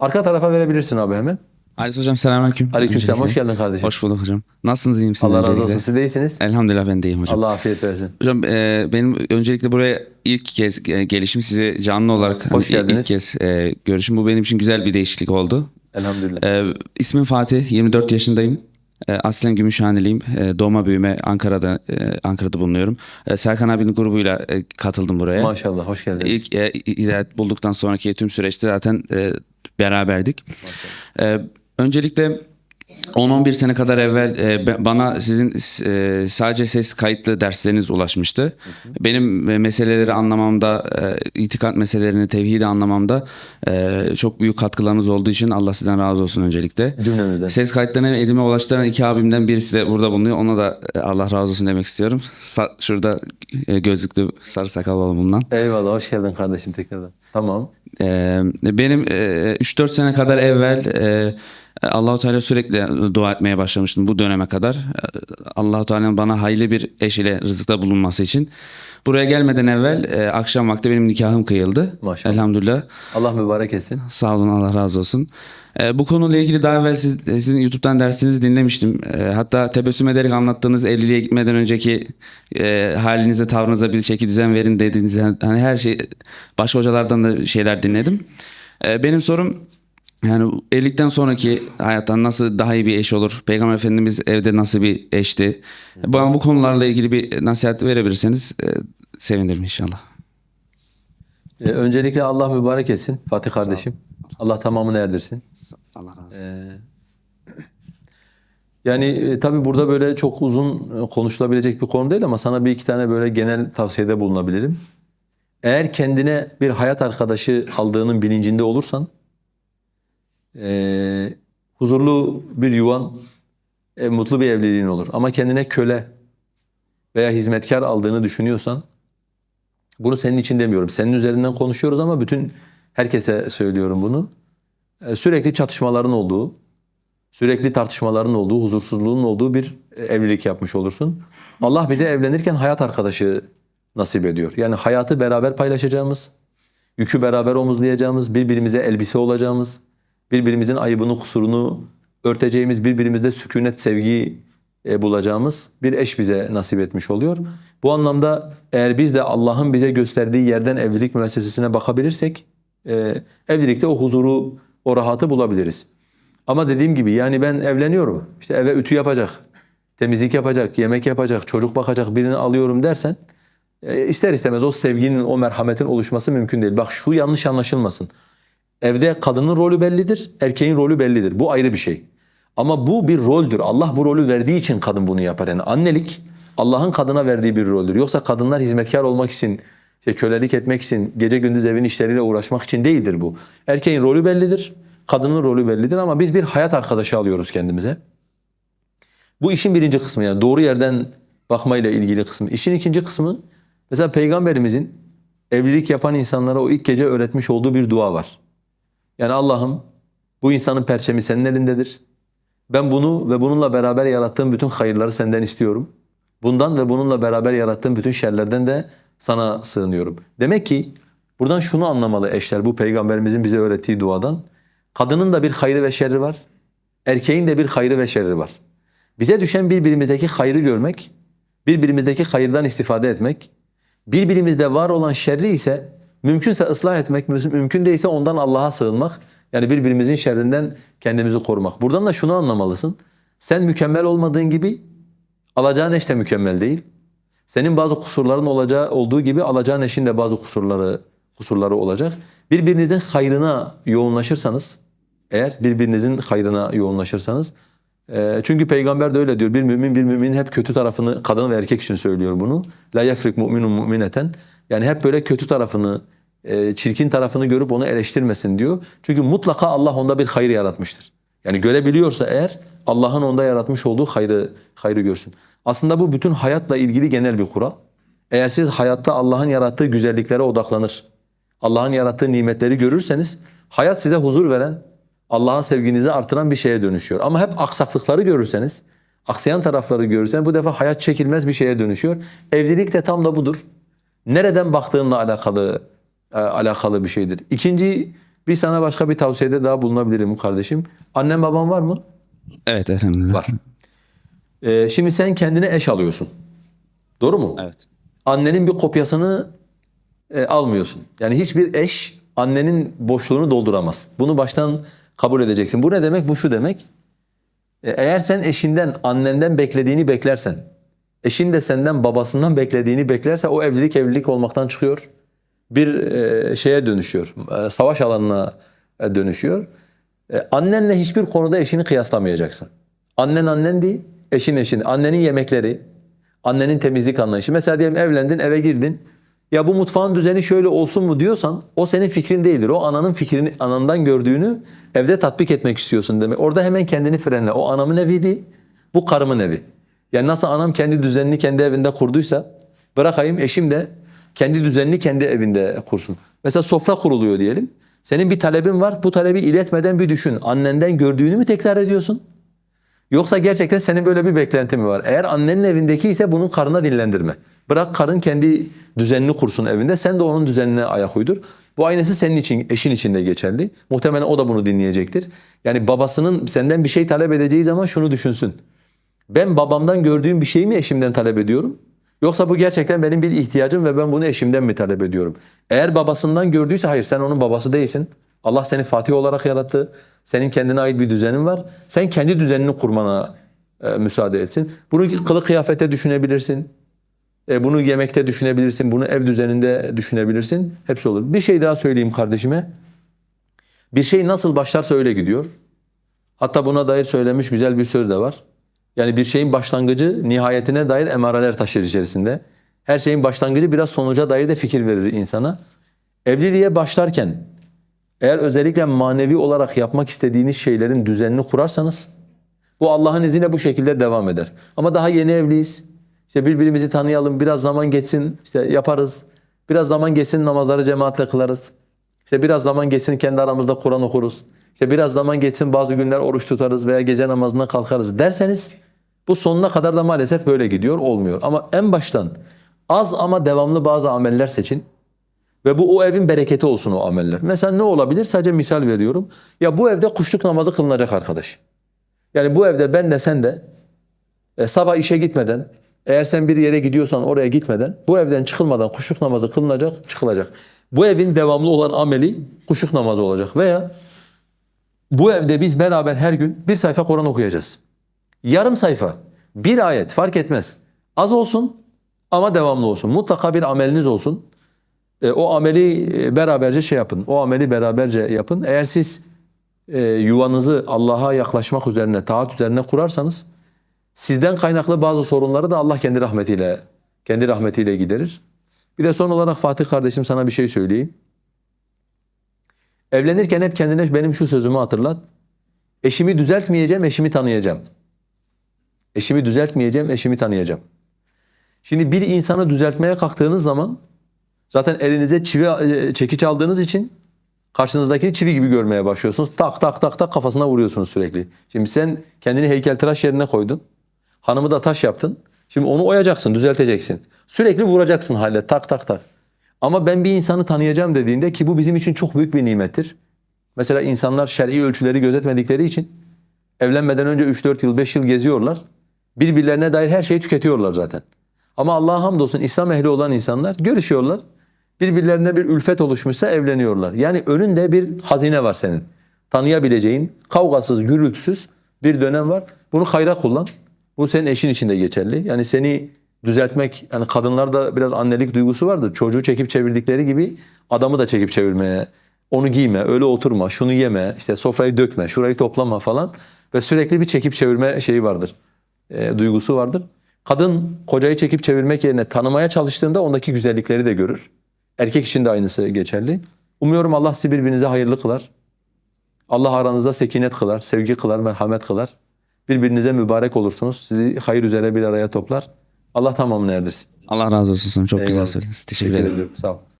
Arka tarafa verebilirsin abi hemen. Halis hocam selamünaleyküm. Aleykümselam. Hoş geldin kardeşim. Hoş bulduk hocam. Nasılsınız iyi misiniz? Allah razı olsun. Siz de iyisiniz. Elhamdülillah ben de iyiyim hocam. Allah afiyet versin. Hocam e, benim öncelikle buraya ilk kez e, gelişim sizi canlı olarak Hoş hani geldiniz. ilk kez e, görüşüm. Bu benim için güzel bir değişiklik oldu. Elhamdülillah. E, ismim Fatih, 24 yaşındayım. E, aslen Gümüşhaneliyim. E, doğma büyüme Ankara'da e, Ankara'da bulunuyorum. E, Serkan abinin grubuyla e, katıldım buraya. Maşallah. Hoş geldiniz. İlk e, bulduktan sonraki tüm süreçte zaten e, beraberdik. E, öncelikle 10-11 sene kadar evvel e, bana sizin e, sadece ses kayıtlı dersleriniz ulaşmıştı. Benim e, meseleleri anlamamda, e, itikat meselelerini, tevhidi anlamamda e, çok büyük katkılarınız olduğu için Allah sizden razı olsun öncelikle. Cümlemizden. Ses kayıtlarını elime ulaştıran iki abimden birisi de burada bulunuyor. Ona da e, Allah razı olsun demek istiyorum. Sa- şurada e, gözlüklü sarı sakal var bundan. Eyvallah. Hoş geldin kardeşim tekrardan. Tamam. Ee, benim e, 3-4 sene kadar evvel e, Allahu Teala sürekli dua etmeye başlamıştım bu döneme kadar. E, Allahu Teala'nın bana hayırlı bir eş ile rızıkta bulunması için. Buraya gelmeden evvel e, akşam vakti benim nikahım kıyıldı. Maşallah. Elhamdülillah. Allah mübarek etsin. Sağ olun Allah razı olsun. E, bu konuyla ilgili daha evvel siz- sizin YouTube'dan dersinizi dinlemiştim. E, hatta tebessüm ederek anlattığınız evliliğe gitmeden önceki e, halinize tavrınıza bir çeki düzen verin dediğiniz hani her şey başka hocalardan da şeyler dinledim. E, benim sorum yani evlilikten sonraki hayattan nasıl daha iyi bir eş olur? Peygamber Efendimiz evde nasıl bir eşti? Bana bu konularla ilgili bir nasihat verebilirseniz e, sevinirim inşallah. Ee, öncelikle Allah mübarek etsin Fatih kardeşim. Allah tamamını erdirsin. Allah razı olsun. Yani e, tabii burada böyle çok uzun e, konuşulabilecek bir konu değil ama sana bir iki tane böyle genel tavsiyede bulunabilirim. Eğer kendine bir hayat arkadaşı aldığının bilincinde olursan e, huzurlu bir yuvan, e, mutlu bir evliliğin olur. Ama kendine köle veya hizmetkar aldığını düşünüyorsan bunu senin için demiyorum. Senin üzerinden konuşuyoruz ama bütün herkese söylüyorum bunu. E, sürekli çatışmaların olduğu, sürekli tartışmaların olduğu, huzursuzluğun olduğu bir e, evlilik yapmış olursun. Allah bize evlenirken hayat arkadaşı nasip ediyor. Yani hayatı beraber paylaşacağımız, yükü beraber omuzlayacağımız, birbirimize elbise olacağımız, birbirimizin ayıbını, kusurunu örteceğimiz, birbirimizde sükunet, sevgi e, bulacağımız bir eş bize nasip etmiş oluyor. Bu anlamda eğer biz de Allah'ın bize gösterdiği yerden evlilik müessesesine bakabilirsek, e, evlilikte o huzuru, o rahatı bulabiliriz. Ama dediğim gibi yani ben evleniyorum. İşte eve ütü yapacak, temizlik yapacak, yemek yapacak, çocuk bakacak birini alıyorum dersen e, ister istemez o sevginin, o merhametin oluşması mümkün değil. Bak şu yanlış anlaşılmasın. Evde kadının rolü bellidir, erkeğin rolü bellidir. Bu ayrı bir şey. Ama bu bir roldür. Allah bu rolü verdiği için kadın bunu yapar. Yani annelik Allah'ın kadına verdiği bir roldür. Yoksa kadınlar hizmetkar olmak için, işte kölelik etmek için, gece gündüz evin işleriyle uğraşmak için değildir bu. Erkeğin rolü bellidir, kadının rolü bellidir ama biz bir hayat arkadaşı alıyoruz kendimize. Bu işin birinci kısmı yani doğru yerden bakmayla ilgili kısmı. İşin ikinci kısmı mesela peygamberimizin evlilik yapan insanlara o ilk gece öğretmiş olduğu bir dua var. Yani Allah'ım bu insanın perçemi senin elindedir. Ben bunu ve bununla beraber yarattığım bütün hayırları senden istiyorum. Bundan ve bununla beraber yarattığım bütün şerlerden de sana sığınıyorum. Demek ki buradan şunu anlamalı eşler bu peygamberimizin bize öğrettiği duadan. Kadının da bir hayrı ve şerri var. Erkeğin de bir hayrı ve şerri var. Bize düşen birbirimizdeki hayrı görmek, birbirimizdeki hayırdan istifade etmek, birbirimizde var olan şerri ise mümkünse ıslah etmek, mümkün değilse ondan Allah'a sığınmak. Yani birbirimizin şerrinden kendimizi korumak. Buradan da şunu anlamalısın. Sen mükemmel olmadığın gibi alacağın eş de mükemmel değil. Senin bazı kusurların olacağı olduğu gibi alacağın eşin de bazı kusurları kusurları olacak. Birbirinizin hayrına yoğunlaşırsanız eğer birbirinizin hayrına yoğunlaşırsanız e, çünkü peygamber de öyle diyor. Bir mümin bir müminin hep kötü tarafını kadın ve erkek için söylüyor bunu. La yefrik mu'minun mu'mineten. Yani hep böyle kötü tarafını, çirkin tarafını görüp onu eleştirmesin diyor. Çünkü mutlaka Allah onda bir hayır yaratmıştır. Yani görebiliyorsa eğer Allah'ın onda yaratmış olduğu hayrı hayrı görsün. Aslında bu bütün hayatla ilgili genel bir kural. Eğer siz hayatta Allah'ın yarattığı güzelliklere odaklanır, Allah'ın yarattığı nimetleri görürseniz hayat size huzur veren, Allah'ın sevginizi artıran bir şeye dönüşüyor. Ama hep aksaklıkları görürseniz, aksayan tarafları görürseniz bu defa hayat çekilmez bir şeye dönüşüyor. Evlilik de tam da budur. Nereden baktığınla alakalı e, alakalı bir şeydir. İkinci Bir sana başka bir tavsiyede daha bulunabilirim kardeşim. Annen baban var mı? Evet elhamdülillah. Var. Ee, şimdi sen kendine eş alıyorsun. Doğru mu? Evet. Annenin bir kopyasını e, almıyorsun. Yani hiçbir eş annenin boşluğunu dolduramaz. Bunu baştan kabul edeceksin. Bu ne demek? Bu şu demek. E, eğer sen eşinden, annenden beklediğini beklersen, eşin de senden babasından beklediğini beklerse o evlilik evlilik olmaktan çıkıyor. Bir e, şeye dönüşüyor. E, savaş alanına e, dönüşüyor. Annenle hiçbir konuda eşini kıyaslamayacaksın. Annen annen değil, eşin eşin. Annenin yemekleri, annenin temizlik anlayışı. Mesela diyelim evlendin, eve girdin. Ya bu mutfağın düzeni şöyle olsun mu diyorsan o senin fikrin değildir. O ananın fikrini, anandan gördüğünü evde tatbik etmek istiyorsun demek. Orada hemen kendini frenle. O anamın eviydi, bu karımın evi. Yani nasıl anam kendi düzenini kendi evinde kurduysa bırakayım eşim de kendi düzenini kendi evinde kursun. Mesela sofra kuruluyor diyelim. Senin bir talebin var. Bu talebi iletmeden bir düşün. Annenden gördüğünü mü tekrar ediyorsun? Yoksa gerçekten senin böyle bir beklentin mi var? Eğer annenin evindeki ise bunun karına dinlendirme. Bırak karın kendi düzenini kursun evinde. Sen de onun düzenine ayak uydur. Bu aynısı senin için, eşin için de geçerli. Muhtemelen o da bunu dinleyecektir. Yani babasının senden bir şey talep edeceği zaman şunu düşünsün. Ben babamdan gördüğüm bir şeyi mi eşimden talep ediyorum? Yoksa bu gerçekten benim bir ihtiyacım ve ben bunu eşimden mi talep ediyorum? Eğer babasından gördüyse hayır sen onun babası değilsin. Allah seni Fatih olarak yarattı. Senin kendine ait bir düzenin var. Sen kendi düzenini kurmana e, müsaade etsin. Bunu kılık kıyafete düşünebilirsin. E, bunu yemekte düşünebilirsin. Bunu ev düzeninde düşünebilirsin. Hepsi olur. Bir şey daha söyleyeyim kardeşime. Bir şey nasıl başlarsa öyle gidiyor. Hatta buna dair söylemiş güzel bir söz de var. Yani bir şeyin başlangıcı nihayetine dair emareler taşır içerisinde. Her şeyin başlangıcı biraz sonuca dair de fikir verir insana. Evliliğe başlarken eğer özellikle manevi olarak yapmak istediğiniz şeylerin düzenini kurarsanız bu Allah'ın izniyle bu şekilde devam eder. Ama daha yeni evliyiz. İşte birbirimizi tanıyalım, biraz zaman geçsin, işte yaparız. Biraz zaman geçsin namazları cemaatle kılarız. İşte biraz zaman geçsin kendi aramızda Kur'an okuruz. İşte biraz zaman geçsin bazı günler oruç tutarız veya gece namazına kalkarız derseniz bu sonuna kadar da maalesef böyle gidiyor, olmuyor. Ama en baştan az ama devamlı bazı ameller seçin. Ve bu o evin bereketi olsun o ameller. Mesela ne olabilir? Sadece misal veriyorum. Ya bu evde kuşluk namazı kılınacak arkadaş. Yani bu evde ben de sen de e, sabah işe gitmeden eğer sen bir yere gidiyorsan oraya gitmeden bu evden çıkılmadan kuşluk namazı kılınacak, çıkılacak. Bu evin devamlı olan ameli kuşluk namazı olacak veya bu evde biz beraber her gün bir sayfa Kur'an okuyacağız. Yarım sayfa, bir ayet fark etmez. Az olsun ama devamlı olsun. Mutlaka bir ameliniz olsun. E, o ameli e, beraberce şey yapın. O ameli beraberce yapın. Eğer siz e, yuvanızı Allah'a yaklaşmak üzerine, taat üzerine kurarsanız sizden kaynaklı bazı sorunları da Allah kendi rahmetiyle kendi rahmetiyle giderir. Bir de son olarak Fatih kardeşim sana bir şey söyleyeyim. Evlenirken hep kendine benim şu sözümü hatırlat. Eşimi düzeltmeyeceğim, eşimi tanıyacağım. Eşimi düzeltmeyeceğim, eşimi tanıyacağım. Şimdi bir insanı düzeltmeye kalktığınız zaman zaten elinize çivi e, çekiç aldığınız için karşınızdakini çivi gibi görmeye başlıyorsunuz. Tak tak tak tak kafasına vuruyorsunuz sürekli. Şimdi sen kendini heykeltıraş yerine koydun. Hanımı da taş yaptın. Şimdi onu oyacaksın, düzelteceksin. Sürekli vuracaksın halle tak tak tak. Ama ben bir insanı tanıyacağım dediğinde ki bu bizim için çok büyük bir nimettir. Mesela insanlar şer'i ölçüleri gözetmedikleri için evlenmeden önce 3-4 yıl, 5 yıl geziyorlar. Birbirlerine dair her şeyi tüketiyorlar zaten. Ama Allah'a hamdolsun İslam ehli olan insanlar görüşüyorlar. Birbirlerine bir ülfet oluşmuşsa evleniyorlar. Yani önünde bir hazine var senin. Tanıyabileceğin, kavgasız, gürültüsüz bir dönem var. Bunu hayra kullan. Bu senin eşin için de geçerli. Yani seni düzeltmek, yani kadınlarda biraz annelik duygusu vardır. Çocuğu çekip çevirdikleri gibi adamı da çekip çevirmeye, onu giyme, öyle oturma, şunu yeme, işte sofrayı dökme, şurayı toplama falan. Ve sürekli bir çekip çevirme şeyi vardır, e, duygusu vardır. Kadın kocayı çekip çevirmek yerine tanımaya çalıştığında ondaki güzellikleri de görür. Erkek için de aynısı geçerli. Umuyorum Allah sizi birbirinize hayırlı kılar. Allah aranızda sekinet kılar, sevgi kılar, merhamet kılar. Birbirinize mübarek olursunuz. Sizi hayır üzere bir araya toplar. Allah tamamını erdirsin. Allah razı olsun. Çok güzel Eyvallah. söylediniz. Teşekkür ederim. ediyorum. Sağ ol.